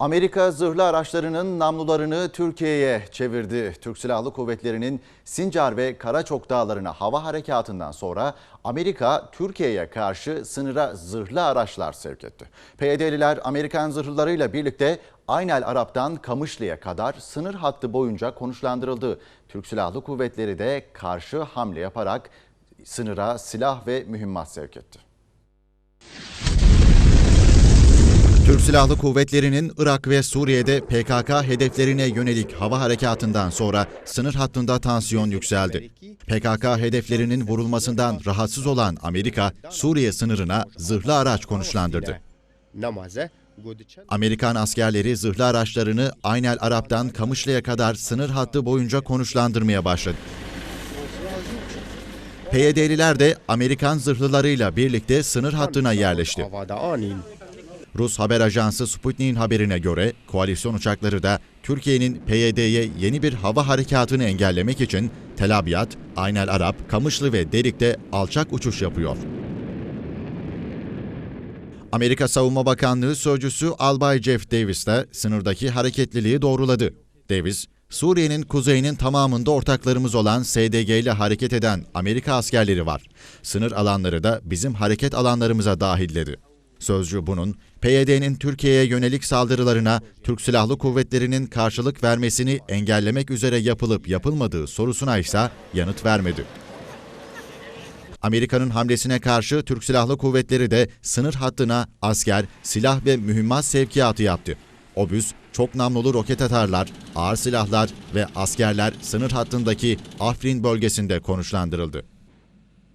Amerika zırhlı araçlarının namlularını Türkiye'ye çevirdi. Türk Silahlı Kuvvetleri'nin Sincar ve Karaçok dağlarına hava harekatından sonra Amerika Türkiye'ye karşı sınıra zırhlı araçlar sevk etti. PYD'liler Amerikan zırhlılarıyla birlikte Aynel Arap'tan Kamışlı'ya kadar sınır hattı boyunca konuşlandırıldı. Türk Silahlı Kuvvetleri de karşı hamle yaparak sınıra silah ve mühimmat sevk etti. Türk Silahlı Kuvvetleri'nin Irak ve Suriye'de PKK hedeflerine yönelik hava harekatından sonra sınır hattında tansiyon yükseldi. PKK hedeflerinin vurulmasından rahatsız olan Amerika, Suriye sınırına zırhlı araç konuşlandırdı. Amerikan askerleri zırhlı araçlarını Aynel Arap'tan Kamışlı'ya kadar sınır hattı boyunca konuşlandırmaya başladı. PYD'liler de Amerikan zırhlılarıyla birlikte sınır hattına yerleşti. Rus haber ajansı Sputnik'in haberine göre koalisyon uçakları da Türkiye'nin PYD'ye yeni bir hava harekatını engellemek için Tel Abyad, Aynel Arap, Kamışlı ve Derik'te alçak uçuş yapıyor. Amerika Savunma Bakanlığı Sözcüsü Albay Jeff Davis de sınırdaki hareketliliği doğruladı. Davis, Suriye'nin kuzeyinin tamamında ortaklarımız olan SDG ile hareket eden Amerika askerleri var. Sınır alanları da bizim hareket alanlarımıza dahil dedi. Sözcü bunun PYD'nin Türkiye'ye yönelik saldırılarına Türk Silahlı Kuvvetleri'nin karşılık vermesini engellemek üzere yapılıp yapılmadığı sorusuna ise yanıt vermedi. Amerika'nın hamlesine karşı Türk Silahlı Kuvvetleri de sınır hattına asker, silah ve mühimmat sevkiyatı yaptı. Obüs, çok namlulu roket atarlar, ağır silahlar ve askerler sınır hattındaki Afrin bölgesinde konuşlandırıldı.